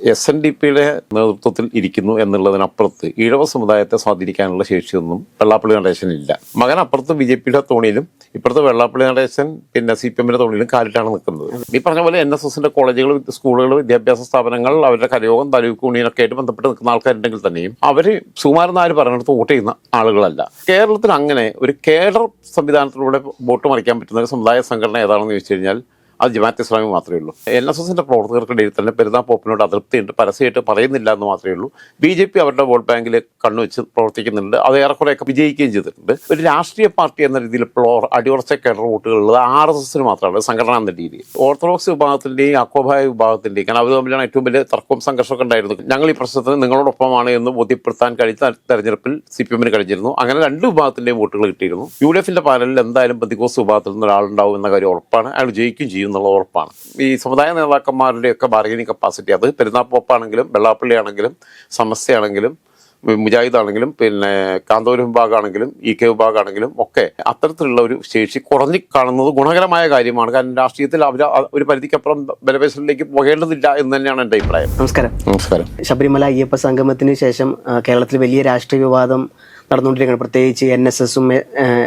S N D പിയുടെ നേതൃത്വത്തിൽ ഇരിക്കുന്നു എന്നുള്ളതിനപ്പുറത്ത് ഈഴവ സമുദായത്തെ സ്വാധീനിക്കാനുള്ള ശേഷിയൊന്നും വെള്ളാപ്പള്ളി നടേശനില്ല മകൻ അപ്പുറത്ത് ബി ജെ പിയുടെ തോണിയിലും ഇപ്പുറത്തെ വെള്ളാപ്പള്ളി നടേശൻ പിന്നെ സി പി എമ്മിന്റെ തോണിയിലും കാലിട്ടാണ് നിൽക്കുന്നത്. ഈ പറഞ്ഞ പോലെ എൻ എസ് എസിന്റെ കോളേജുകൾ സ്കൂളുകൾ വിദ്യാഭ്യാസ സ്ഥാപനങ്ങൾ അവരുടെ കരയോഗം താലൂക്ക് യൂണിയനൊക്കെ ആയിട്ട് ബന്ധപ്പെട്ട് നിൽക്കുന്ന ആൾക്കാരുണ്ടെങ്കിൽ തന്നെയും അവർ സുമാരൻ നായർ പറയുന്നിടത്ത് വോട്ട് ചെയ്യുന്ന ആളുകളല്ല. കേരളത്തിൽ അങ്ങനെ ഒരു കേഡർ സംവിധാനത്തിലൂടെ വോട്ട് മറിക്കാൻ പറ്റുന്ന ഒരു സമുദായ സംഘടന ഏതാണെന്ന് ചോദിച്ചു കഴിഞ്ഞാൽ അത് ജമാഅത്ത് ഇസ്ലാമി മാത്രമേ ഉള്ളൂ. എൻ എസ് എസിന്റെ പ്രവർത്തകർക്കിടയിൽ തന്നെ പെരുന്നാൾ പോപ്പിനോട് അതൃപ്തിയുണ്ട്. പരസ്യമായിട്ട് പറയുന്നില്ല എന്ന് മാത്രമേ ഉള്ളൂ. ബി ജെ പി അവരുടെ വോട്ട് ബാങ്കിൽ കണ്ണുവെച്ച് പ്രവർത്തിക്കുന്നുണ്ട്. അത് ഏറെക്കുറെയൊക്കെ വിജയിക്കുകയും ചെയ്തിട്ടുണ്ട്. ഒരു രാഷ്ട്രീയ പാർട്ടി എന്ന രീതിയിൽ ഇപ്പോൾ അടിയുറച്ച കേഡർ വോട്ടുകളുള്ളത് ആർ എസ് എസിന് മാത്രമാണ്. സംഘടന എന്ന രീതിയിൽ. ഓർത്തഡോക്സ് വിഭാഗത്തിന്റെയും അക്കോഭായ വിഭാഗത്തിന്റെയും കാരണം അവർ തമ്മിലാണ് ഏറ്റവും വലിയ തർക്കവും സംഘർഷമൊക്കെ ഉണ്ടായിരുന്നു ഞങ്ങൾ ഈ പ്രശ്നത്തിന് നിങ്ങളോടൊപ്പമാണ് എന്ന് ബോധ്യപ്പെടുത്താൻ കഴിച്ച തെരഞ്ഞെടുപ്പിൽ സി പി എമ്മിന് കഴിഞ്ഞിരുന്നു. അങ്ങനെ രണ്ട് വിഭാഗത്തിന്റെയും വോട്ടുകൾ കിട്ടിയിരുന്നു. യു ഡി എഫിന്റെ പാനലിൽ എന്തായാലും ബന്ദിക്കോസ് വിഭാഗത്തിൽ നിന്ന് ഒരാളുണ്ടാവും എന്ന കാര്യം ഉറപ്പാണ്. അയാൾ ജയിക്കും ചെയ്യും എന്നുള്ള ഉറപ്പാണ്. ഈ സമുദായ നേതാക്കന്മാരുടെയൊക്കെ ബാർഗനിങ് കപ്പാസിറ്റി അത് പെരുന്നാപ്പോപ്പാണെങ്കിലും വെള്ളാപ്പള്ളി ആണെങ്കിലും സമസ്തയാണെങ്കിലും മുജാഹിദ് ആണെങ്കിലും പിന്നെ കാന്തോര് വിഭാഗമാണെങ്കിലും ഇ കെ വിഭാഗമാണെങ്കിലും ഒക്കെ അത്തരത്തിലുള്ള ഒരു ശേഷി കുറഞ്ഞു കാണുന്നത് ഗുണകരമായ കാര്യമാണ്. കാരണം രാഷ്ട്രീയത്തിൽ അവർ ഒരു പരിധിക്കപ്പുറം ബലപേശലിലേക്ക് പോകേണ്ടതില്ല എന്ന് തന്നെയാണ് എന്റെ അഭിപ്രായം. നമസ്കാരം. നമസ്കാരം. ശബരിമല അയ്യപ്പ സംഗമത്തിന് ശേഷം കേരളത്തിൽ വലിയ രാഷ്ട്രീയ വിവാദം നടന്നുകൊണ്ടിരിക്കുകയാണ്. പ്രത്യേകിച്ച് എൻ എസ് എസും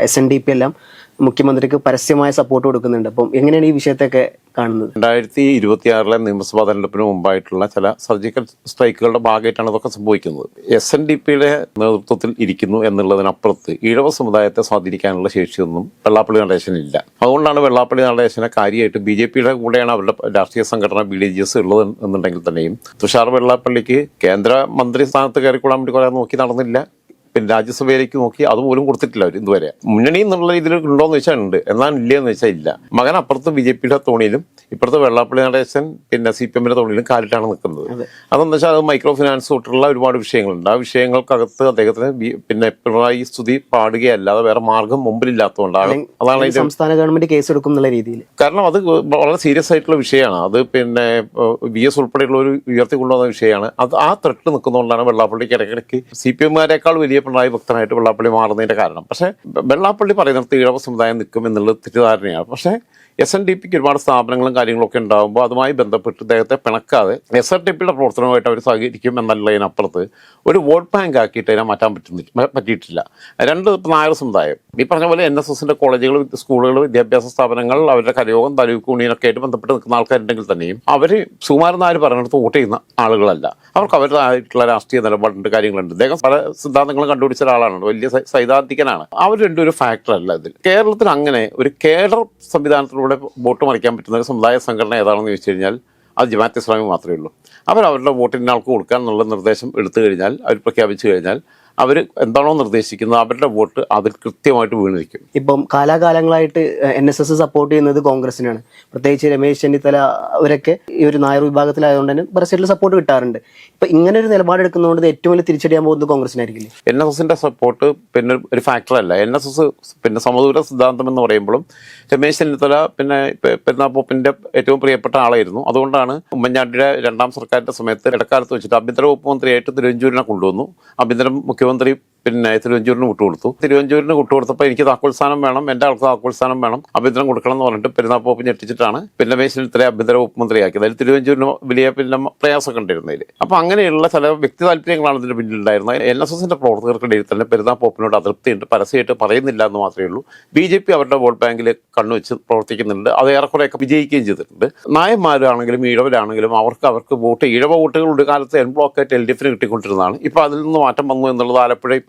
എസ് എൻ ഡി പി എല്ലാം. മുഖ്യമന്ത്രിക്ക് പരസ്യമായ സപ്പോർട്ട് കൊടുക്കുന്നുണ്ട്. അപ്പം എങ്ങനെയാണ് ഈ വിഷയത്തെയൊക്കെ കാണുന്നത്? രണ്ടായിരത്തി ഇരുപത്തിയാറിലെ നിയമസഭാ തെരഞ്ഞെടുപ്പിന് മുമ്പായിട്ടുള്ള ചില സർജിക്കൽ സ്ട്രൈക്കുകളുടെ ഭാഗമായിട്ടാണ് ഇതൊക്കെ സംഭവിക്കുന്നത്. എസ് എൻ ഡി പിയുടെ നേതൃത്വത്തിൽ ഇരിക്കുന്നു എന്നുള്ളതിനപ്പുറത്ത് ഈഴവ സമുദായത്തെ സ്വാധീനിക്കാനുള്ള ശേഷിയൊന്നും വെള്ളാപ്പള്ളി നടേശനില്ല അതുകൊണ്ടാണ് വെള്ളാപ്പള്ളി നടേശനെ കാര്യമായിട്ട് ബി ജെ പിയുടെ കൂടെയാണ് അവരുടെ രാഷ്ട്രീയ സംഘടന ബി ഡി ജി എസ് ഉള്ളത് എന്നുണ്ടെങ്കിൽ തന്നെയും തുഷാർ വെള്ളാപ്പള്ളിക്ക് കേന്ദ്ര മന്ത്രി സ്ഥാനത്ത് കയറിക്കൊള്ളാൻ വേണ്ടി കുറെ നോക്കി നടന്നില്ല. പിന്നെ രാജ്യസഭയിലേക്ക് നോക്കി അതുപോലും കൊടുത്തിട്ടില്ല അവർ ഇതുവരെ. മുന്നണി എന്നുള്ള രീതിയിൽ ഉണ്ടോന്ന് വെച്ചാൽ ഉണ്ട്. എന്നാൽ ഇല്ല എന്ന് വെച്ചാൽ ഇല്ല. മകൻ അപ്പുറത്ത് ബി ജെ പിയുടെ തോണിയിലും ഇപ്പുറത്ത് വെള്ളാപ്പള്ളി നടേശൻ പിന്നെ സി പി എമ്മിന്റെ തോണിയിലും കാലിട്ടാണ് നിൽക്കുന്നത്. അതെന്ന് വെച്ചാൽ അത് മൈക്രോ ഫിനാൻസ് തൊട്ടുള്ള ഒരുപാട് വിഷയങ്ങളുണ്ട്. ആ വിഷയങ്ങൾക്കകത്ത് അദ്ദേഹത്തിന് പിന്നെ പിണറായി സ്തുതി പാടുകയല്ലാതെ വേറെ മാർഗം മുമ്പിലില്ലാത്തതുകൊണ്ടാണ് അതാണ് സംസ്ഥാന ഗവൺമെന്റ് കേസ് എടുക്കും എന്നുള്ള രീതിയിൽ. കാരണം അത് വളരെ സീരിയസ് ആയിട്ടുള്ള വിഷയമാണ്. അത് പിന്നെ വി എസ് ഉൾപ്പെടെയുള്ള ഒരു ഉയർത്തിക്കൊണ്ടുവന്ന വിഷയമാണ്. അത് ആ ത്രെട്ട് നിൽക്കുന്നതുകൊണ്ടാണ് വെള്ളാപ്പള്ളിക്ക് ഇടയ്ക്കിടയ്ക്ക് സി പി എമ്മുകാരെക്കാൾ വലിയ പിണറായി ഭക്തനായിട്ട് വെള്ളാപ്പള്ളി മാറുന്നതിന്റെ കാരണം. പക്ഷേ വെള്ളാപ്പള്ളി പറയുന്നിടത്ത് ഈഴവ സമുദായം നിൽക്കും എന്നുള്ളത് തെറ്റിദ്ധാരണയാണ്. പക്ഷേ എസ് എൻ ഡി പിക്ക് ഒരുപാട് സ്ഥാപനങ്ങളും കാര്യങ്ങളൊക്കെ ഉണ്ടാകുമ്പോൾ അതുമായി ബന്ധപ്പെട്ട് ഇദ്ദേഹത്തെ പിണക്കാതെ എസ് എൻ ഡി പിയുടെ പ്രവർത്തനവുമായിട്ട് അവർ സഹകരിക്കും എന്നുള്ളതിനപ്പുറത്ത് ഒരു വോട്ട് ബാങ്ക് ആക്കിയിട്ട് അതിനെ മാറ്റാൻ പറ്റുന്നില്ല പറ്റിയിട്ടില്ല. രണ്ട് നായർ സമുദായം. ഈ പറഞ്ഞ പോലെ എൻ എസ് എസിന്റെ കോളേജുകൾ സ്കൂളുകൾ വിദ്യാഭ്യാസ സ്ഥാപനങ്ങൾ അവരുടെ കരയോഗം താലൂക്ക് യൂണിയനൊക്കെ ആയിട്ട് ബന്ധപ്പെട്ട് നിൽക്കുന്ന ആൾക്കാരുണ്ടെങ്കിൽ തന്നെയും അവർ സുകുമാരൻ നായർ പറഞ്ഞിടത്ത് വോട്ട് ചെയ്യുന്ന ആളുകളല്ല. അവർക്ക് അവരുടേതായിട്ടുള്ള രാഷ്ട്രീയ നിലപാടുണ്ട് കാര്യങ്ങളുണ്ട്. അദ്ദേഹം പല സിദ്ധാന്തങ്ങളും കണ്ടുപിടിച്ച ഒരാളാണ് വലിയ സൈദ്ധാന്തികനാണ്. അവർ രണ്ടും ഒരു ഫാക്ടറല്ല ഇതിൽ. കേരളത്തിൽ അങ്ങനെ ഒരു കേഡർ സംവിധാനത്തിലൂടെ വോട്ട് മറിക്കാൻ പറ്റുന്ന ഒരു സമുദായ സംഘടന ഏതാണെന്ന് ചോദിച്ചു കഴിഞ്ഞാൽ അത് ജമാഅത്ത് ഇസ്ലാമി മാത്രമേ ഉള്ളൂ. അവർ അവരുടെ വോട്ടിന്റെ ആൾക്ക് കൊടുക്കാൻ എന്നുള്ള നിർദ്ദേശം എടുത്തു കഴിഞ്ഞാൽ അവർ പ്രഖ്യാപിച്ചു കഴിഞ്ഞാൽ അവർ എന്താണോ നിർദ്ദേശിക്കുന്നത് അവരുടെ വോട്ട് അതിൽ കൃത്യമായിട്ട് വീണിരിക്കും. ഇപ്പം കാലാകാലങ്ങളായിട്ട് എൻ എസ് എസ് സപ്പോർട്ട് ചെയ്യുന്നത് കോൺഗ്രസിനാണ്. പ്രത്യേകിച്ച് രമേശ് ചെന്നിത്തല അവരൊക്കെ ഈ ഒരു നായർ വിഭാഗത്തിലായതുകൊണ്ട് തന്നെ ബ്രസീലിൽ സപ്പോർട്ട് കിട്ടാറുണ്ട്. ഇപ്പൊ ഇങ്ങനെ ഒരു നിലപാടെടുക്കുന്നതുകൊണ്ട് എടുക്കുന്നതുകൊണ്ട് ഏറ്റവും വലിയ തിരിച്ചടിയാൻ പോകുന്നത് കോൺഗ്രസിനായിരിക്കില്ലേ? എൻ എസ് എസിന്റെ സപ്പോർട്ട് പിന്നെ ഒരു ഫാക്ടറല്ല എൻ എസ് എസ് പിന്നെ സമദൂര സിദ്ധാന്തം എന്ന് പറയുമ്പോഴും രമേശ് ചെന്നിത്തല പിന്നെ പെ- പെരുന്നാപ്പോപ്പിന്റെ ഏറ്റവും പ്രിയപ്പെട്ട ആളായിരുന്നു. അതുകൊണ്ടാണ് ഉമ്മൻചാണ്ടിയുടെ രണ്ടാം സർക്കാരിന്റെ സമയത്ത് ഇടക്കാലത്ത് വെച്ചിട്ട് ആഭ്യന്തര വകുപ്പ് മന്ത്രിയായിട്ട് തിരുവഞ്ചൂരിനെ കൊണ്ടുവന്നു. ആഭ്യന്തര മുഖ്യമന്ത്രി പിന്നെ തിരുവഞ്ചൂരിന് വിട്ടുകൊടുത്തു. തിരുവഞ്ചൂരിന് വിട്ടുകൊടുത്തപ്പോൾ എനിക്ക് താക്കോൽസ്ഥാനം വേണം എന്റെ ആൾക്ക് താക്കോൽസ്ഥാനം വേണം അഭ്യന്തരം കൊടുക്കണം എന്ന് പറഞ്ഞിട്ട് പെരുന്നാപ്പോപ്പ് ഞെട്ടിച്ചിട്ടാണ് പിന്നെ രമേശ് ചെന്നിത്തല അഭ്യന്തര വകുപ്പ് മന്ത്രിയാക്കിയത് അതിൽ തിരുവഞ്ചൂരിന് വലിയ പിന്നെ പ്രയാസമൊക്കെ ഉണ്ടായിരുന്നതിൽ അപ്പോൾ അങ്ങനെയുള്ള ചില വ്യക്തി താല്പര്യങ്ങളാണ് ഇതിന്റെ പിന്നിലുണ്ടായിരുന്നത്. എൻ എസ് എസിന്റെ പ്രവർത്തകർക്കിടയിൽ തന്നെ പെരുന്നാപ്പോപ്പിനോട് അതൃപ്തിയുണ്ട്. പരസ്യമായിട്ട് പറയുന്നില്ല എന്ന് മാത്രമേ ഉള്ളൂ. ബി ജെ പി അവരുടെ വോട്ട് ബാങ്കിൽ കണ്ണുവെച്ച് പ്രവർത്തിക്കുന്നുണ്ട്. അത് ഏറെക്കുറെയൊക്കെ വിജയിക്കുകയും ചെയ്തിട്ടുണ്ട്. നായന്മാരാണെങ്കിലും ഈഴവരാണെങ്കിലും അവർക്ക് അവർക്ക് വോട്ട് ഈഴവ വോട്ടുകൾ ഒരു കാലത്ത് എൻ ബ്ലോക്കായിട്ട് എൽ ഡി എഫിന് കിട്ടിക്കൊണ്ടിരുന്നതാണ്. ഇപ്പോൾ അതിൽ നിന്ന് മാറ്റം വന്നു എന്നുള്ളത് ആലപ്പുഴയും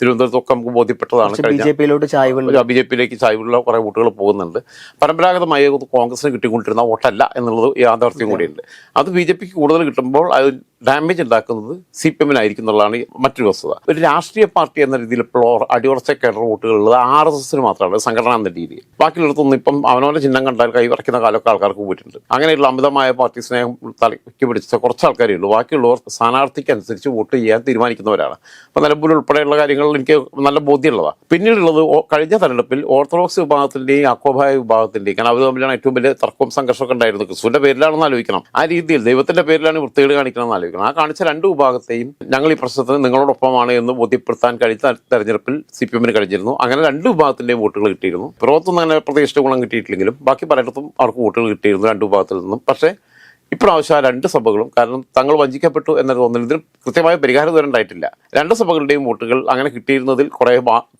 തിരുവനന്തപുരത്തൊക്കെ നമുക്ക് ബോധ്യപ്പെട്ടതാണ്. ബി ജെ പിയിലോട്ട് ബി ജെ പിയിലേക്ക് ചായ്വുള്ള കുറെ വോട്ടുകൾ പോകുന്നുണ്ട്. പരമ്പരാഗതമായി കോൺഗ്രസിന് കിട്ടിക്കൊണ്ടിരുന്ന വോട്ടല്ല എന്നുള്ളത് യാഥാർത്ഥ്യം കൂടിയുണ്ട്. അത് ബി ജെ പിക്ക് കൂടുതൽ കിട്ടുമ്പോൾ അത് ഡാമേജ് ഉണ്ടാക്കുന്നത് സി പി എമ്മിനായിരിക്കും എന്നുള്ളതാണ് മറ്റൊരു വസ്തുത. ഒരു രാഷ്ട്രീയ പാർട്ടി എന്ന രീതിയിൽ ഇപ്പോൾ അടിയുറച്ച കേഡർ വോട്ടുകളുള്ളത് ആർ എസ് എസിന് മാത്രമാണ് സംഘടന എന്ന രീതിയിൽ. ബാക്കിയുള്ളടത്തൊന്നും ഇപ്പം അവനവന്റെ ചിഹ്നം കണ്ടാൽ കൈ കാലൊക്കെ കാലമൊക്കെ ആൾക്കാർക്ക് പോയിട്ടുണ്ട്. അങ്ങനെയുള്ള അമിതമായ പാർട്ടി സ്നേഹം തലയ്ക്ക് പിടിച്ച കുറച്ച് ആൾക്കാരേ ഉള്ളൂ. ബാക്കിയുള്ളവർ സ്ഥാനാർത്ഥിക്ക് അനുസരിച്ച് വോട്ട് ചെയ്യാൻ തീരുമാനിക്കുന്നവരാണ്. അപ്പം നിലമ്പൂർ ഉൾപ്പെടെയുള്ള കാര്യങ്ങൾ എനിക്ക് നല്ല ബോധ്യമുള്ളതാണ് പിന്നീടുള്ളത് കഴിഞ്ഞ തെരഞ്ഞെടുപ്പിൽ ഓർത്തഡോക്സ് വിഭാഗത്തിന്റെയും അക്കോഭായ വിഭാഗത്തിന്റെയും കാരണം അവർ തമ്മിലാണ് ഏറ്റവും വലിയ തർക്കവും സംഘർഷമൊക്കെ ഉണ്ടായിരുന്നത്. ക്രിസ്തുവിന്റെ പേരിലാണെന്ന് ആലോചിക്കണം. ആ രീതിയിൽ ദൈവത്തിന്റെ പേരിലാണ് വൃത്തികേട് കാണിക്കണമെന്ന് ആലോചിക്കണം. ആ കാണിച്ച രണ്ട് വിഭാഗത്തെയും ഞങ്ങൾ ഈ പ്രശ്നത്തിന് നിങ്ങളോടൊപ്പമാണ് എന്ന് ബോധ്യപ്പെടുത്താൻ കഴിഞ്ഞ തെരഞ്ഞെടുപ്പിൽ സി പി എമ്മിന് കഴിഞ്ഞിരുന്നു. അങ്ങനെ രണ്ട് വിഭാഗത്തിന്റെയും വോട്ടുകൾ കിട്ടിയിരുന്നു. പുറത്തൊന്നും അങ്ങനെ പ്രതീക്ഷിച്ച ഗുണം കിട്ടിയിട്ടില്ലെങ്കിലും ബാക്കി പലയിടത്തും അവർക്ക് വോട്ടുകൾ കിട്ടിയിരുന്നു രണ്ട് വിഭാഗത്തിൽ നിന്നും. പക്ഷേ ഇപ്രാവശ്യം രണ്ട് സഭകളും കാരണം തങ്ങൾ വഞ്ചിക്കപ്പെട്ടു എന്ന തോന്നൽ ഇതിന് കൃത്യമായ പരിഹാരം ഇതുവരെ ഉണ്ടായിട്ടില്ല. രണ്ട് സഭകളുടെയും വോട്ടുകൾ അങ്ങനെ കിട്ടിയിരുന്നതിൽ കുറെ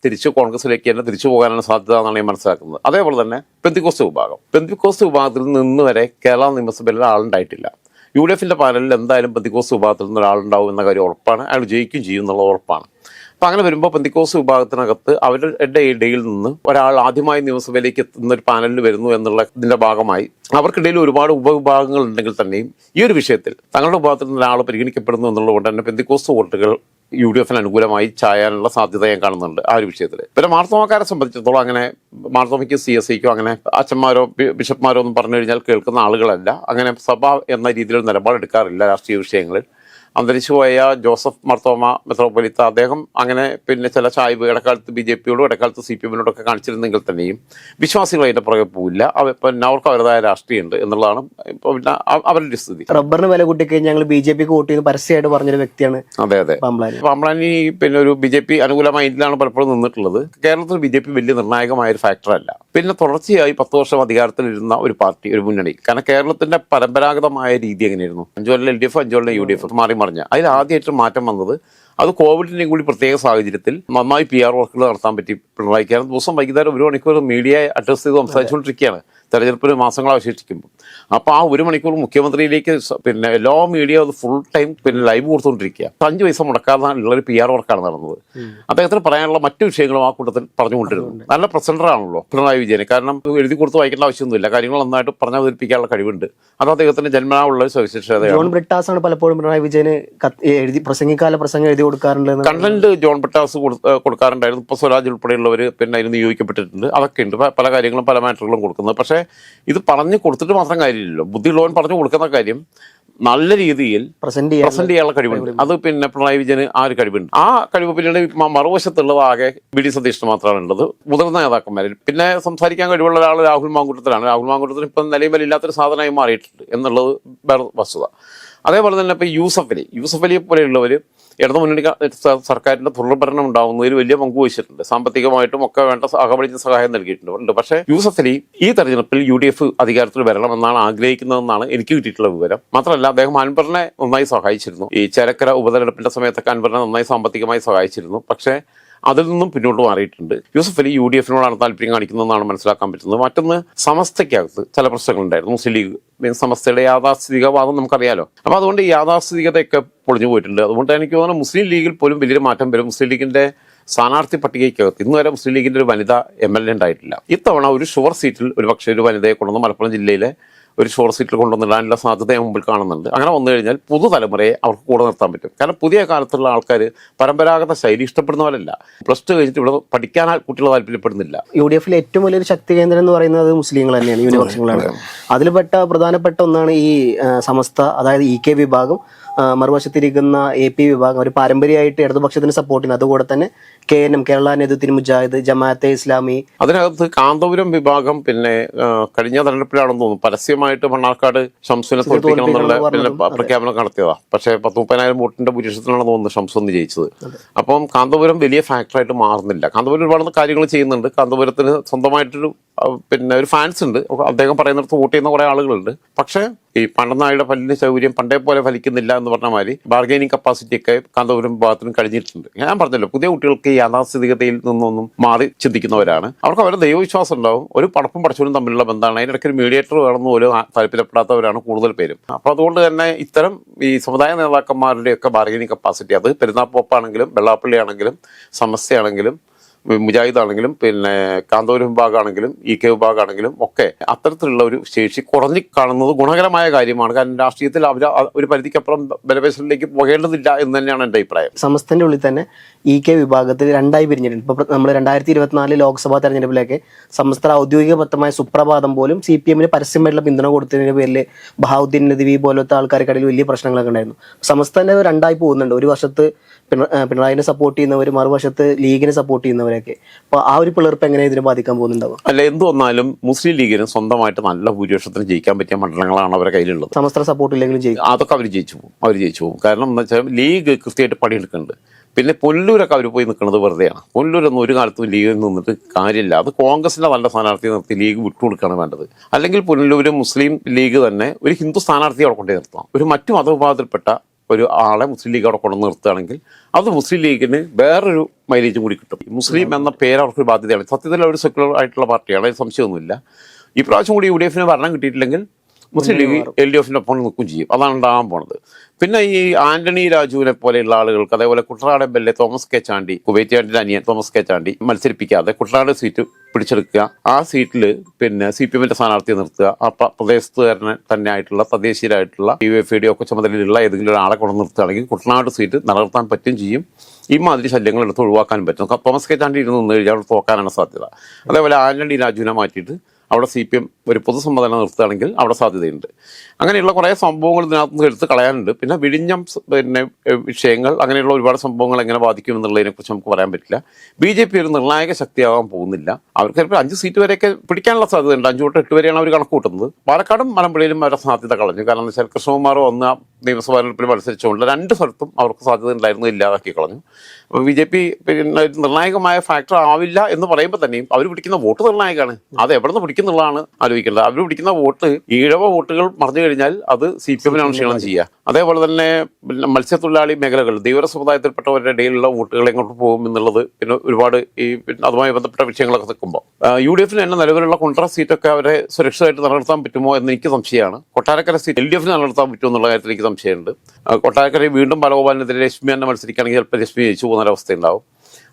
തിരിച്ച് കോൺഗ്രസിലേക്ക് തന്നെ തിരിച്ചു പോകാനാണ് സാധ്യത എന്നാണ് ഞാൻ മനസ്സിലാക്കുന്നത്. അതേപോലെ തന്നെ പെന്തിക്കോസ് വിഭാഗം. പെന്തിക്കോസ് വിഭാഗത്തിൽ നിന്ന് വരെ കേരള നിയമസഭയിൽ ആളുണ്ടായിട്ടില്ല യു ഡി എഫിന്റെ പാനലിൽ എന്തായാലും പെന്തിക്കോസ് വിഭാഗത്തിൽ നിന്ന് ഒരാളുണ്ടാവും എന്ന കാര്യം ഉറപ്പാണ്. അയാൾ ജയിക്കും ചെയ്യും എന്നുള്ള ഉറപ്പാണ്. അങ്ങനെ വരുമ്പോൾ പെന്തിക്കോസ് വിഭാഗത്തിനകത്ത് അവരുടെ ഇടയിൽ നിന്ന് ഒരാൾ ആദ്യമായി നിയമസഭയിലേക്ക് എത്തുന്ന ഒരു പാനലിൽ വരുന്നു എന്നുള്ള ഇതിന്റെ ഭാഗമായി അവർക്കിടയിൽ ഒരുപാട് ഉപവിഭാഗങ്ങൾ ഉണ്ടെങ്കിൽ തന്നെയും ഈ ഒരു വിഷയത്തിൽ തങ്ങളുടെ വിഭാഗത്തിൽ നിന്ന് ഒരാൾ പരിഗണിക്കപ്പെടുന്നു എന്നുള്ളതുകൊണ്ട് തന്നെ പെന്തിക്കോസ് വോട്ടുകൾ യു ഡി എഫിന് അനുകൂലമായി ചായാനുള്ള സാധ്യത ഞാൻ കാണുന്നുണ്ട് ആ ഒരു വിഷയത്തിൽ പിന്നെ മാർത്തോമക്കാരെ സംബന്ധിച്ചിടത്തോളം അങ്ങനെ മാർത്തോമയ്ക്ക് സി എസ് ഐക്കോ അങ്ങനെ അച്ഛന്മാരോ ബിഷപ്പ്മാരോ ഒന്നും പറഞ്ഞു കഴിഞ്ഞാൽ കേൾക്കുന്ന ആളുകളല്ല. അങ്ങനെ സഭ എന്ന രീതിയിൽ നിലപാടെടുക്കാറില്ല രാഷ്ട്രീയ വിഷയങ്ങളിൽ. അന്തരിച്ചുപോയ ജോസഫ് മർത്തോമ മെത്രോപൊലിത്ത അദ്ദേഹം അങ്ങനെ പിന്നെ ചില ചായ്വ് ഇടക്കാലത്ത് ബി ജെ പിയോടും ഇടക്കാലത്ത് സി പി എമ്മിനോടൊക്കെ കാണിച്ചിരുന്നെങ്കിൽ തന്നെയും വിശ്വാസികൾ അതിന്റെ പുറകെ പോവില്ല. അവ പിന്നെ അവർക്ക് അവരുടേതായ രാഷ്ട്രീയമുണ്ട് എന്നുള്ളതാണ് ഇപ്പോൾ പിന്നെ അവരുടെ സ്ഥിതി. റബ്ബറിന് വില കൂട്ടിക്കഴിഞ്ഞാൽ ഞങ്ങൾ ബി ജെ പിക്ക് വോട്ട് ചെയ്യുന്ന പരസ്യമായിട്ട് പറഞ്ഞൊരു വ്യക്തിയാണ് അതെ അതെ. പാമ്പ്ലാനി പാമ്പ്ളാനി പിന്നെ ഒരു ബി ജെ പി അനുകൂല മൈൻഡിലാണ് പലപ്പോഴും നിന്നിട്ടുള്ളത്. കേരളത്തിൽ ബി ജെ പി വലിയ നിർണായകമായ ഒരു ഫാക്ടറല്ല പിന്നെ തുടർച്ചയായി പത്ത് വർഷം അധികാരത്തിലിരുന്ന ഒരു പാർട്ടി ഒരു മുന്നണി. കാരണം കേരളത്തിന്റെ പരമ്പരാഗതമായ രീതി എങ്ങനെയായിരുന്നു? അഞ്ചു കൊല്ലം എൽ ഡി എഫ് അഞ്ചു കൊല്ലം യു ഡി എഫ് മാറി മറിഞ്ഞ അതിൽ ആദ്യമായിട്ട് മാറ്റം വന്നത് അത് കോവിഡിന്റെയും കൂടി പ്രത്യേക സാഹചര്യത്തിൽ നന്നായി പി ആർ വർക്കുകൾ നടത്താൻ പറ്റി. പിണറായിക്കാരൻ ദിവസം വൈകുന്നേരം ഒരു മണിക്കൂർ മീഡിയയെ അഡ്രസ്സ് ചെയ്ത് സംസാരിച്ചുകൊണ്ടിരിക്കുകയാണ്. തെരഞ്ഞെടുപ്പിന് മാസങ്ങൾ അവശേഷിക്കുമ്പോൾ അപ്പോൾ ആ ഒരു മണിക്കൂർ മുഖ്യമന്ത്രിയിലേക്ക് പിന്നെ എല്ലാ മീഡിയ അത് ഫുൾ ടൈം പിന്നെ ലൈവ് കൊടുത്തുകൊണ്ടിരിക്കുക അഞ്ച് പൈസ മുടക്കാതെ ഒരു പി ആർ വർക്കാണ് നടന്നത്. അദ്ദേഹത്തിന് പറയാനുള്ള മറ്റു വിഷയങ്ങളും ആ കൂട്ടത്തിൽ പറഞ്ഞുകൊണ്ടിരുന്നു. നല്ല പ്രസിഡന്റാണല്ലോ പിണറായി വിജയന് കാരണം എഴുതി കൊടുത്ത് വായിക്കേണ്ട ആവശ്യമൊന്നുമില്ല. കാര്യങ്ങൾ നന്നായിട്ട് പറഞ്ഞു അവതരിപ്പിക്കാനുള്ള കഴിവുണ്ട്. അത് അദ്ദേഹത്തിന്റെ ജന്മനാ ഉള്ള ഒരു സവിശേഷതയാണ്. ജോൺ ബ്രിട്ടാസ് ആണ് പലപ്പോഴും പിണറായി വിജയന് എഴുതി പ്രസംഗിക്കാല പ്രസംഗം എഴുതി കൊടുക്കാറുണ്ട് കണ്ടന്റ് ജോൺ ബ്രിട്ടാസ് കൊടുക്കാറുണ്ടായിരുന്നു. ഇപ്പോൾ സ്വരാജ് ഉൾപ്പെടെയുള്ളവർ പിന്നെ അതിന് നിയോഗിക്കപ്പെട്ടിട്ടുണ്ട്. അതൊക്കെ ഉണ്ട് പല കാര്യങ്ങളും പല മാറ്ററുകളും കൊടുക്കുന്നത്. പക്ഷേ ഇത് പറഞ്ഞു കൊടുത്തിട്ട് മാത്രം കാര്യമില്ലല്ലോ. ബുദ്ധിയുള്ളവൻ പറഞ്ഞു കൊടുക്കുന്ന കാര്യം നല്ല രീതിയിൽ പ്രസന്റ് ചെയ്യാനുള്ള കഴിവുണ്ട്. അത് പിന്നെ പിണറായി വിജയന് ആ ഒരു കഴിവുണ്ട്. ആ കഴിവ് പിന്നീട് മറുവശത്തുള്ളതാകെ മറുവശത്തുള്ളത് ആകെ വി ഡി സതീഷിന് മാത്രമാണ് ഉള്ളത്. മുതിർന്ന നേതാക്കന്മാരിൽ പിന്നെ സംസാരിക്കാൻ കഴിവുള്ള ഒരാൾ രാഹുൽ മാങ്കൂട്ടത്തിലാണ്. രാഹുൽ മാങ്കൂട്ടത്തിന് ഇപ്പം നിലയും വലിയില്ലാത്തൊരു സാധനമായി മാറിയിട്ടുണ്ട്. എന്നുള്ളത് വേറെ വസ്തുത. അതേപോലെ തന്നെ ഇപ്പോൾ യൂസഫ് അലി. യൂസഫ് അലിയെ പോലെയുള്ളവർ ഇടതു മുന്നണി സർക്കാരിന്റെ തുടർഭരണം ഉണ്ടാവുന്നതിൽ വലിയ പങ്കു വഹിച്ചിട്ടുണ്ട്. സാമ്പത്തികമായിട്ടും ഒക്കെ വേണ്ട അകമഴിഞ്ഞ സഹായം നൽകിയിട്ടുണ്ട്. പക്ഷേ യൂസഫ് അലി ഈ തെരഞ്ഞെടുപ്പിൽ യു ഡി എഫ് അധികാരത്തിൽ വരണമെന്നാണ് ആഗ്രഹിക്കുന്നതെന്നാണ് എനിക്ക് കിട്ടിയിട്ടുള്ള വിവരം. മാത്രമല്ല അദ്ദേഹം അൻവറിനെ നന്നായി സഹായിച്ചിരുന്നു. ഈ ചേരക്കര ഉപതെരഞ്ഞെടുപ്പിന്റെ സമയത്തൊക്കെ അൻവറിനെ നന്നായി സാമ്പത്തികമായി സഹായിച്ചിരുന്നു. പക്ഷേ അതിൽ നിന്നും പിന്നോട്ട് മാറിയിട്ടുണ്ട്. യൂസഫ് അലി യു ഡി എഫിനോടാണ് താല്പര്യം കാണിക്കുന്നതെന്നാണ് മനസ്സിലാക്കാൻ പറ്റുന്നത്. മറ്റൊന്ന് സമസ്തയ്ക്കകത്ത് ചില പ്രശ്നങ്ങളുണ്ടായിരുന്നു. മുസ്ലിം ലീഗ് സമസ്തയുടെ യാഥാസ്ഥിതികവാദം നമുക്കറിയാലോ. അപ്പോൾ അതുകൊണ്ട് ഈ യാഥാസ്ഥിതികതയൊക്കെ പൊളിഞ്ഞു പോയിട്ടുണ്ട്. അതുകൊണ്ട് എനിക്ക് തോന്നുന്നു മുസ്ലിം ലീഗിൽ പോലും വലിയൊരു മാറ്റം വരും. മുസ്ലിം ലീഗിന്റെ സ്ഥാനാർത്ഥി പട്ടികയ്ക്കകത്ത് ഇന്ന് വരെ മുസ്ലിം ലീഗിന്റെ ഒരു വനിത എം എൽ എ ഉണ്ടായിട്ടില്ല. ഇത്തവണ ഒരു ഷുവർ സീറ്റിൽ ഒരു പക്ഷേ ഒരു വനിതയെ കൊണ്ടുവന്ന് മലപ്പുറം ജില്ലയിലെ ഒരു ഷോർട്ട് സീറ്റിൽ കൊണ്ടുവന്നിടാനുള്ള സാധ്യത മുമ്പിൽ കാണുന്നുണ്ട്. അങ്ങനെ വന്നു കഴിഞ്ഞാൽ പുതുതലമുറയെ അവർക്ക് കൂടെ നിർത്താൻ പറ്റും. കാരണം പുതിയ കാലത്തുള്ള ആൾക്കാർ പരമ്പരാഗത ശൈലി ഇഷ്ടപ്പെടുന്നവരല്ല പ്ലസ് ടു കഴിഞ്ഞിട്ട് ഇവിടെ പഠിക്കാൻ കുട്ടികൾ താല്പര്യപ്പെടുന്നില്ല. യു ഡി എഫിലെ ഏറ്റവും വലിയൊരു ശക്തി കേന്ദ്രം എന്ന് പറയുന്നത് മുസ്ലിങ്ങൾ തന്നെയാണ് ന്യൂനപക്ഷങ്ങളാണ് അതിൽപ്പെട്ട പ്രധാനപ്പെട്ട ഒന്നാണ് ഈ സമസ്ത അതായത് ഇ കെ വിഭാഗം. മറുവശത്തിരിക്കുന്ന എ പി വിഭാഗം. ഒരു പാരമ്പര്യമായിട്ട് ഇടതുപക്ഷത്തിന് സപ്പോർട്ട് ചെയ്യുന്നത് അതുകൂടെ തന്നെ കെ എൻ എം കേരള നേതൃത്വത്തിന് മുജാഹിദ് ജമാഅത്തെ ഇസ്ലാമി അതിനകത്ത് കാന്തപുരം വിഭാഗം പിന്നെ കഴിഞ്ഞ തെരഞ്ഞെടുപ്പിലാണെന്ന് തോന്നുന്നു. പരസ്യമായിട്ട് മണ്ണാർക്കാട് ഷംസുവിനെ തോൽപ്പിക്കണം എന്നുള്ള പിന്നെ പ്രഖ്യാപനം നടത്തിയതാ. പക്ഷേ പത്ത് മുപ്പതിനായിരം വോട്ടിന്റെ ഭൂരിപക്ഷത്തിലാണ് തോന്നുന്നു ഷംസു ഒന്ന് ജയിച്ചത് അപ്പം കാന്തപുരം വലിയ ഫാക്ടറായിട്ട് മാറുന്നില്ല. കാന്തപുരം ഒരുപാട് കാര്യങ്ങൾ ചെയ്യുന്നുണ്ട്. കാന്തപുരത്തിന് സ്വന്തമായിട്ടൊരു പിന്നെ ഒരു ഫാൻസ് ഉണ്ട്. അദ്ദേഹം പറയുന്നിടത്ത് വോട്ട് ചെയ്യുന്ന കുറേ ആളുകളുണ്ട്. പക്ഷേ ഈ പണ്ടനായുടെ പല്ലിന് സൗകര്യം പണ്ടേ പോലെ ഫലിക്കുന്നില്ല എന്ന് പറഞ്ഞ മാതിരി കപ്പാസിറ്റി ഒക്കെ കാന്തപുരം ഭാഗത്തിനും കഴിഞ്ഞിട്ടുണ്ട്. ഞാൻ പറഞ്ഞല്ലോ പുതിയ കുട്ടികൾക്ക് ഈ യാഥാസ്ഥിതികതയിൽ നിന്നൊന്നും മാറി ചിന്തിക്കുന്നവരാണ്. അവർക്ക് അവരുടെ ദൈവവിശ്വാസം ഉണ്ടാവും. ഒരു പടപ്പും പടച്ചവനും തമ്മിലുള്ള ബന്ധമാണ്. അതിനിടയ്ക്ക് ഒരു മീഡിയേറ്റർ വേണമെന്ന് പോലും താല്പര്യപ്പെടാത്തവരാണ് കൂടുതൽ പേരും. അപ്പോൾ അതുകൊണ്ട് തന്നെ ഇത്തരം ഈ സമുദായ നേതാക്കന്മാരുടെയൊക്കെ ബാർഗൈനിങ് കപ്പാസിറ്റി അത് പെരുന്നാപ്പോപ്പാണെങ്കിലും വെള്ളാപ്പള്ളി ആണെങ്കിലും സമസ്തയാണെങ്കിലും മുജാഹിദ് ആണെങ്കിലും പിന്നെ കാന്തപുരം വിഭാഗമാണെങ്കിലും ഇ കെ വിഭാഗമാണെങ്കിലും ഒക്കെ അത്തരത്തിലുള്ള ഒരു ശേഷി കുറഞ്ഞു കാണുന്നത് ഗുണകരമായ കാര്യമാണ്. കാരണം രാഷ്ട്രീയത്തിൽ അവർ ഒരു പരിധിക്കപ്പുറം ബലപേശലിലേക്ക് പോകേണ്ടതില്ല എന്ന് തന്നെയാണ് എന്റെ അഭിപ്രായം. സമസ്തന്റെ ഉള്ളിൽ തന്നെ ഇ കെ വിഭാഗത്തിൽ രണ്ടായി പിരിഞ്ഞിട്ടുണ്ട്. ഇപ്പോൾ നമ്മൾ രണ്ടായിരത്തി ഇരുപത്തിനാല് ലോക്സഭാ തെരഞ്ഞെടുപ്പിലേക്ക് സമസ്ത ഔദ്യോഗിക പത്രമായ സുപ്രഭാതം പോലും സി പി എമ്മിന് പരസ്യമായിട്ടുള്ള പിന്തുണ കൊടുത്തതിന്റെ പേരിൽ ബഹാവുദ്ദീൻ നദിവി പോലത്തെ ആൾക്കാർക്കിടയിൽ വലിയ പ്രശ്നങ്ങളൊക്കെ ഉണ്ടായിരുന്നു. സമസ്ത രണ്ടായി പോകുന്നുണ്ട്. ഒരു ആ, പിണറായിനെ സപ്പോർട്ട് ചെയ്യുന്നവർ മറുവശത്ത് ലീഗിനെ സപ്പോർട്ട് ചെയ്യുന്നവരൊക്കെ അപ്പൊ ആ ഒരു പിളർപ്പ് എങ്ങനെ ഇതിനെ ബാധിക്കാൻ പോകുന്നുണ്ടാവും? അല്ല എന്ത് വന്നാലും മുസ്ലിം ലീഗിന് സ്വന്തമായിട്ട് നല്ല ഭൂരിപക്ഷത്തിന് ജയിക്കാൻ പറ്റിയ മണ്ഡലങ്ങളാണ് അവരുടെ കയ്യിലുള്ളത്. സമസ്ത്ര സപ്പോർട്ട് ഇല്ലെങ്കിലും ജയിക്കും. അതൊക്കെ അവർ ജയിച്ചു പോകും. അവർ ജയിച്ചു പോകും. കാരണം എന്താ വെച്ചാൽ ലീഗ് കൃത്യമായിട്ട് പണിയെടുക്കുന്നുണ്ട്. പിന്നെ പൊല്ലൂരൊക്കെ അവർ പോയി നിൽക്കുന്നത് വെറുതെയാണ്. പൊല്ലൂരൊന്നും ഒരു കാലത്തും ലീഗിൽ നിന്നിട്ട് കാര്യമില്ല. അത് കോൺഗ്രസിന്റെ നല്ല സ്ഥാനാർത്ഥിയെ നിർത്തി ലീഗ് വിട്ടുകൊടുക്കുകയാണ് വേണ്ടത്. അല്ലെങ്കിൽ പൊല്ലൂര് മുസ്ലിം ലീഗ് തന്നെ ഒരു ഹിന്ദു സ്ഥാനാർത്ഥിയെ അവിടെ കൊണ്ടുപോയി നിർത്തണം. ഒരു മറ്റു മതവിഭാഗത്തിൽപ്പെട്ട ഒരു ആളെ മുസ്ലിം ലീഗ് അവിടെ കൊണ്ടു നിർത്തുകയാണെങ്കിൽ അത് മുസ്ലിം ലീഗിന് വേറൊരു മൈലേജും കൂടി കിട്ടും. മുസ്ലിം എന്ന പേര് അവർക്ക് ഒരു ബാധ്യതയാണ്. സത്യത്തിൽ അവർ സെക്യുലർ ആയിട്ടുള്ള പാർട്ടിയാണ്. സംശയമൊന്നുമില്ല. ഈ പ്രാവശ്യം കൂടി യു ഡി എഫിന് ഭരണം കിട്ടിയിട്ടില്ലെങ്കിൽ മുസ്ലിം ലീഗ് എൽ ഡി എഫിന്റെ ഒപ്പം നിൽക്കുകയും ചെയ്യും. അതാണ് ഉണ്ടാകാൻ പോണത്. പിന്നെ ഈ ആന്റണി രാജുവിനെ പോലെയുള്ള ആളുകൾക്ക് അതേപോലെ Kuttanad M L A Thomas K Chandy കുവൈറ്റാൻഡിന്റെ അനിയൻ തോമസ് കെ ചാണ്ടി മത്സരിപ്പിക്കാതെ കുട്ടനാട് സീറ്റ് പിടിച്ചെടുക്കുക. ആ സീറ്റിൽ പിന്നെ സി പി എമ്മിന്റെ സ്ഥാനാർത്ഥിയെ നിർത്തുക. ആ പ്ര- പ്രദേശത്തുകാരനെ തന്നെ ആയിട്ടുള്ള തദ്ദേശീയരായിട്ടുള്ള യു എഫ് ഡി ഒക്കെ ചുമതലയിലുള്ള ഏതെങ്കിലും ഒരാളെ കൊണ്ട് നിർത്തുകയാണെങ്കിൽ കുട്ടനാട് സീറ്റ് നിലനിർത്താൻ പറ്റും ചെയ്യും. ഈ മാതിരി ശല്യങ്ങൾ എടുത്ത് ഒഴിവാക്കാൻ പറ്റും. തോമസ് കെ ചാണ്ടി ഇരുന്ന് നിന്ന് കഴിഞ്ഞാൽ തോക്കാനാണ് സാധ്യത. അതേപോലെ ആന്റണി രാജുവിനെ മാറ്റിയിട്ട് അവിടെ സി പി എം ഒരു പൊതുസമ്മേളനം നിർത്തുകയാണെങ്കിൽ അവിടെ സാധ്യതയുണ്ട്. അങ്ങനെയുള്ള കുറേ സംഭവങ്ങൾ ഇതിനകത്ത് എടുത്ത് കളയാനുണ്ട്. പിന്നെ വിഴിഞ്ഞം പിന്നെ വിഷയങ്ങൾ അങ്ങനെയുള്ള ഒരുപാട് സംഭവങ്ങൾ എങ്ങനെ ബാധിക്കും എന്നുള്ളതിനെക്കുറിച്ച് നമുക്ക് പറയാൻ പറ്റില്ല. ബി ജെ പി ഒരു നിർണായക ശക്തിയാകാൻ പോകുന്നില്ല. അവർക്ക് ചിലപ്പോൾ അഞ്ച് സീറ്റ് വരെയൊക്കെ പിടിക്കാനുള്ള സാധ്യതയുണ്ട്. അഞ്ചു തൊട്ട് എട്ട് വരെയാണ് അവർ കണക്ക് കൂട്ടുന്നത് പാലക്കാടും മലമ്പുഴയിലും അവരുടെ സാധ്യത കളഞ്ഞു. കാരണം എന്ന് വെച്ചാൽ കൃഷ്ണകുമാർ വന്ന നിയമസഭാ തെരഞ്ഞെടുപ്പിൽ മത്സരിച്ചുകൊണ്ട് രണ്ട് സ്ഥലത്തും അവർക്ക് സാധ്യത ഉണ്ടായിരുന്നു ഇല്ലാതാക്കി കളഞ്ഞു അപ്പോൾ ബി ജെ പി പിന്നെ നിർണായകമായ ഫാക്ടർ ആവില്ല എന്ന് പറയുമ്പോൾ തന്നെയും അവർ പിടിക്കുന്ന വോട്ട് നിർണായകമാണ്. അത് എവിടെ നിന്ന് പിടിക്കുന്നുള്ളതാണ് ആലോചിക്കേണ്ടത്. അവർ പിടിക്കുന്ന വോട്ട് ഈഴവ വോട്ടുകൾ മറിഞ്ഞു കഴിഞ്ഞാൽ അത് സി പി എമ്മിനാണ് ക്ഷീണം ചെയ്യുക. അതേപോലെ തന്നെ മത്സ്യത്തൊഴിലാളി മേഖലകൾ തീവ്ര സമുദായത്തിൽപ്പെട്ടവരുടെ ഇടയിലുള്ള വോട്ടുകൾ എങ്ങോട്ട് പോകും എന്നുള്ളത് പിന്നെ ഒരുപാട് ഈ അതുമായി ബന്ധപ്പെട്ട വിഷയങ്ങളൊക്കെ നിൽക്കുമ്പോൾ. യു ഡി എഫിന് തന്നെ നിലവിലുള്ള സീറ്റ് സീറ്റൊക്കെ അവരെ സുരക്ഷിതമായിട്ട് നിലനിർത്താൻ പറ്റുമോ എന്ന് എനിക്ക് സംശയമാണ്. കൊട്ടാരക്കര സീറ്റ് എൽ ഡി എഫിന് നിലനിർത്താൻ പറ്റുമോ എന്നുള്ള കാര്യത്തിൽ എനിക്ക് സംശയമുണ്ട്. കൊട്ടാരക്കരയിൽ വീണ്ടും ബാലഗോപാലിനെതിരെ രശ്മി തന്നെ മത്സരിക്കുകയാണെങ്കിൽ ചിലപ്പോൾ രശ്മി ജയിച്ചു പോകുന്ന ഒരവസ്ഥ ഉണ്ടാവും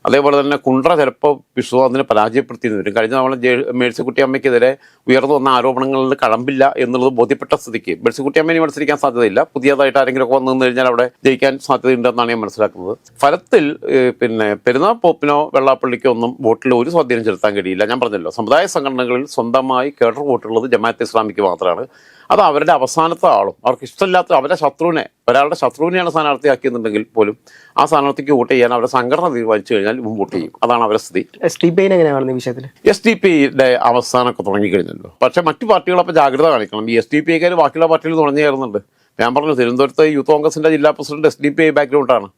അതേപോലെ തന്നെ കുണ്ട്ര ചിലപ്പോൾ വിശ്വനാഥിനെ പരാജയപ്പെടുത്തിയെന്ന് വരും. കഴിഞ്ഞ തവണ മേഴ്സിക്കുട്ടിയമ്മയ്ക്കെതിരെ മേഴ്സിക്കുട്ടി ഉയർന്നു വന്ന ആരോപണങ്ങളിൽ കഴമ്പില്ല എന്നുള്ളത് ബോധ്യപ്പെട്ട സ്ഥിതിക്ക് മേഴ്സിക്കുട്ടിയമ്മയെ മത്സരിക്കാൻ സാധ്യതയില്ല. പുതിയതായിട്ട് ആരെങ്കിലും ഒക്കെ വന്നു കഴിഞ്ഞാൽ അവിടെ ജയിക്കാൻ സാധ്യതയുണ്ടെന്നാണ് ഞാൻ മനസ്സിലാക്കുന്നത്. ഫലത്തിൽ പിന്നെ പെരുന്നാൾ പോപ്പിനോ വെള്ളാപ്പള്ളിക്കോ ഒന്നും വോട്ടിൽ ഒരു സ്വാധീനം ചെലുത്താൻ കഴിയില്ല. ഞാൻ പറഞ്ഞല്ലോ സമുദായ സംഘടനകളിൽ സ്വന്തമായി കേഡർ വോട്ടുള്ളത് ജമാഅത്ത് ഇസ്ലാമിക്ക് മാത്രമാണ്. അത് അവരുടെ അവസാനത്തെ ആളും. അവർക്ക് ഇഷ്ടമില്ലാത്ത അവരുടെ ശത്രുവിനെ ഒരാളുടെ ശത്രുവിനെയാണ് സ്ഥാനാർത്ഥിയാക്കിയെന്നുണ്ടെങ്കിൽ പോലും ആ സ്ഥാനാർത്ഥിക്ക് വോട്ട് ചെയ്യാൻ അവരുടെ സംഘടന തീരുമാനിച്ചു കഴിഞ്ഞാൽ വോട്ട് ചെയ്യും. അതാണ് അവരുടെ സ്ഥിതി. എസ് ടി പി എങ്ങനെയാണ് വിഷയത്തിൽ എസ് ഡി പിയുടെ അവസാനമൊക്കെ തുടങ്ങിക്കഴിഞ്ഞല്ലോ. പക്ഷേ മറ്റു പാർട്ടികളപ്പോൾ ജാഗ്രത കാണിക്കണം. ഈ എസ് ഡി പി ഐക്കാർ ബാക്കിയുള്ള പാർട്ടികൾ തുടങ്ങി കയറുന്നുണ്ട്. ഞാൻ പറഞ്ഞു തിരുവനന്തപുരത്ത് യൂത്ത് കോൺഗ്രസിന്റെ ജില്ലാ president S D P I ബാക്ക്ഗ്രൗണ്ടാണ്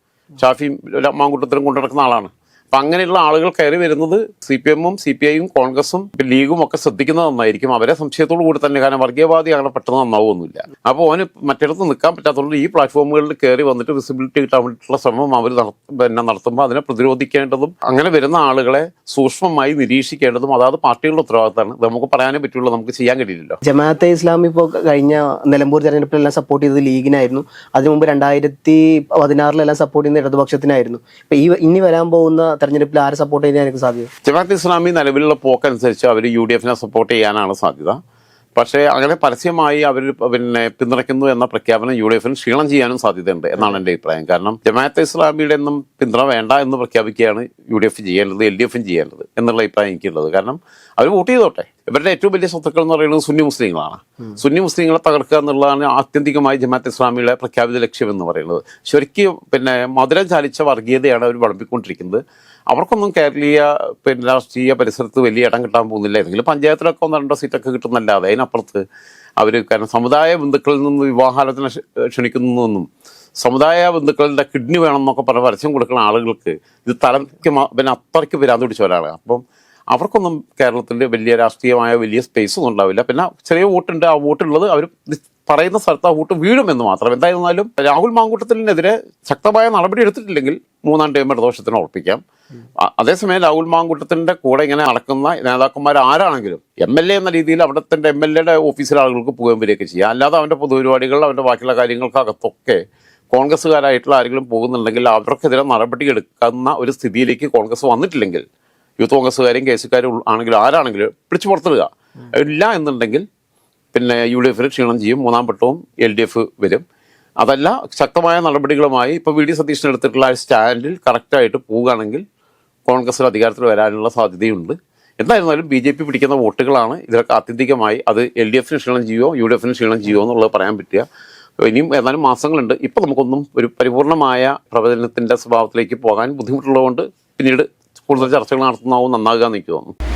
ഷാഫിയും മാങ്കൂട്ടത്തിലും കൊണ്ടുനടക്കുന്ന ആളാണ്. അപ്പൊ അങ്ങനെയുള്ള ആളുകൾ കയറി വരുന്നത് സി പി എമ്മും സി പി ഐയും കോൺഗ്രസും ലീഗും ഒക്കെ ശ്രദ്ധിക്കുന്നത് നന്നായിരിക്കും. അവരെ സംശയത്തോടു കൂടി തന്നെ കാരണം വർഗീയവാദി അങ്ങനെ പെട്ടെന്ന് നന്നാവുമൊന്നുമില്ല അപ്പോൾ അവന് മറ്റിടത്ത് നിൽക്കാൻ പറ്റാത്തതുകൊണ്ട് ഈ പ്ലാറ്റ്ഫോമുകളിൽ കയറി വന്നിട്ട് വിസിബിലിറ്റി കിട്ടാൻ വേണ്ടിയിട്ടുള്ള ശ്രമം അവർ പിന്നെ നടത്തുമ്പോൾ അതിനെ പ്രതിരോധിക്കേണ്ടതും അങ്ങനെ വരുന്ന ആളുകളെ സൂക്ഷ്മമായി നിരീക്ഷിക്കേണ്ടതും അതാത് പാർട്ടികളുടെ ഉത്തരവാദിത്തമാണ്. നമുക്ക് പറയാനേ പറ്റുള്ളൂ നമുക്ക് ചെയ്യാൻ കഴിയില്ലല്ലോ. ജമാഅത്തെ ഇസ്ലാം ഇപ്പോൾ കഴിഞ്ഞ നിലമ്പൂർ തെരഞ്ഞെടുപ്പിലെല്ലാം സപ്പോർട്ട് ചെയ്തത് ലീഗിനായിരുന്നു. അതിനു മുമ്പ് രണ്ടായിരത്തി പതിനാറിലെല്ലാം സപ്പോർട്ട് ചെയ്യുന്ന ഇടതുപക്ഷത്തിനായിരുന്നു. ഇപ്പൊ ഈ ഇനി വരാൻ പോകുന്ന തെരഞ്ഞെടുപ്പിൽ ആരെ സപ്പോർട്ട് ചെയ്യാനായിരിക്കും സാധ്യത? ജമാഅത്ത് ഇസ്ലാമി നിലവിലുള്ള പോക്കനുസരിച്ച് അവർ യു ഡി എഫിനെ സപ്പോർട്ട് ചെയ്യാനാണ് സാധ്യത. പക്ഷേ അങ്ങനെ പരസ്യമായി അവർ പിന്നെ പിന്തുണയ്ക്കുന്നു എന്ന പ്രഖ്യാപനം യു ഡി എഫിന് ക്ഷീണം ചെയ്യാനും സാധ്യതയുണ്ട് എന്നാണ് എന്റെ അഭിപ്രായം. കാരണം ജമാഅത്തെ ഇസ്ലാമിയുടെ ഒന്നും പിന്തുണ വേണ്ട എന്ന് പ്രഖ്യാപിക്കുകയാണ് യു ഡി എഫ് ചെയ്യേണ്ടത് എൽ ഡി എഫും ചെയ്യേണ്ടത് എന്നുള്ള അഭിപ്രായം എനിക്കുള്ളത്. കാരണം അവർ വോട്ട് ചെയ്തോട്ടെ. ഇവരുടെ ഏറ്റവും വലിയ ശത്രുക്കൾ എന്ന് പറയുന്നത് സുന്നി മുസ്ലിങ്ങളാണ്. സുന്നി മുസ്ലിങ്ങളെ തകർക്കുക എന്നുള്ളതാണ് ആത്യന്തികമായി ജമാഅത്ത് ഇസ്ലാമിയുടെ പ്രഖ്യാപിത ലക്ഷ്യം എന്ന് പറയുന്നത്. ശരിക്കും പിന്നെ മധുരം ചാലിച്ച വർഗീയതയാണ് അവർ വളർത്തിക്കൊണ്ടിരിക്കുന്നത് അവർക്കൊന്നും കേരളീയ പിന്നെ രാഷ്ട്രീയ പരിസരത്ത് വലിയ ഇടം കിട്ടാൻ പോകുന്നില്ല. ഏതെങ്കിലും പഞ്ചായത്തിലൊക്കെ ഒന്ന് രണ്ടോ സീറ്റൊക്കെ കിട്ടുന്നല്ലാതെ അതിനപ്പുറത്ത് അവർ കാരണം സമുദായ ബന്ധുക്കളിൽ നിന്ന് വിവാഹാലോചന ക്ഷണിക്കുന്നതെന്നും സമുദായ ബന്ധുക്കളുടെ കിഡ്നി വേണമെന്നൊക്കെ പറഞ്ഞ് പരസ്യം കൊടുക്കുന്ന ആളുകൾക്ക് ഇത് തലയ്ക്ക് പിന്നെ അത്രയ്ക്ക് വരാൻ ഒരാളാണ് അപ്പം അവർക്കൊന്നും കേരളത്തിൽ വലിയ രാഷ്ട്രീയമായ വലിയ സ്പേസ് ഒന്നും ഉണ്ടാവില്ല. പിന്നെ ചെറിയ വോട്ടുണ്ട് ആ വോട്ടുള്ളത് അവർ പറയുന്ന സ്ഥലത്ത് ആ വോട്ട് വീഴുമെന്ന് മാത്രം. എന്തായിരുന്നാലും രാഹുൽ മാങ്കൂട്ടത്തിനെതിരെ ശക്തമായ നടപടി എടുത്തിട്ടില്ലെങ്കിൽ മൂന്നാം ടൈം ഇടദോഷത്തിന് ഉറപ്പിക്കാം. അതേസമയം രാഹുൽ മാങ്കൂട്ടത്തിന്റെ കൂടെ ഇങ്ങനെ നടക്കുന്ന നേതാക്കന്മാർ ആരാണെങ്കിലും എം എൽ എ എന്ന രീതിയിൽ അവിടുത്തെ എം എൽ എയുടെ ഓഫീസിലെ ആളുകൾക്ക് പോകാൻ വരികയൊക്കെ ചെയ്യാം. അല്ലാതെ അവന്റെ പൊതുപരിപാടികൾ അവന്റെ ബാക്കിയുള്ള കാര്യങ്ങൾക്കകത്തൊക്കെ കോൺഗ്രസ്സുകാരായിട്ടുള്ള ആരെങ്കിലും പോകുന്നുണ്ടെങ്കിൽ അവർക്കെതിരെ നടപടി എടുക്കുന്ന ഒരു സ്ഥിതിയിലേക്ക് കോൺഗ്രസ് വന്നിട്ടില്ലെങ്കിൽ യൂത്ത് കോൺഗ്രസ്സുകാരും കെ ആണെങ്കിലും ആരാണെങ്കിലും പിടിച്ചു പുറത്തിടുക. ഇല്ല എന്നുണ്ടെങ്കിൽ പിന്നെ യു ഡി എഫിന് ക്ഷീണം ചെയ്യും മൂന്നാം വട്ടവും എൽ ഡി എഫ് വരും. അതല്ല ശക്തമായ നടപടികളുമായി ഇപ്പോൾ വി ഡി സതീശൻ എടുത്തിട്ടുള്ള സ്റ്റാൻഡിൽ കറക്റ്റായിട്ട് പോവുകയാണെങ്കിൽ കോൺഗ്രസിൽ അധികാരത്തിൽ വരാനുള്ള സാധ്യതയുണ്ട്. എന്തായിരുന്നാലും ബി ജെ പി പിടിക്കുന്ന വോട്ടുകളാണ് ഇതിലൊക്കെ ആത്യന്തികമായി അത് എൽ ഡി എഫിന് ക്ഷീണം ചെയ്യുമോ യു ഡി എഫിന് ക്ഷീണം ചെയ്യുമോ എന്നുള്ളത് പറയാൻ പറ്റുക. ഇനിയും ഏതാനും മാസങ്ങളുണ്ട്. ഇപ്പോൾ നമുക്കൊന്നും ഒരു പരിപൂർണമായ പ്രവചനത്തിന്റെ സ്വഭാവത്തിലേക്ക് പോകാൻ ബുദ്ധിമുട്ടുള്ളതുകൊണ്ട് പിന്നീട് കൂടുതൽ ചർച്ചകൾ നടത്തുന്നതാവും നന്നാകുക എന്ന് എനിക്ക് തോന്നുന്നു.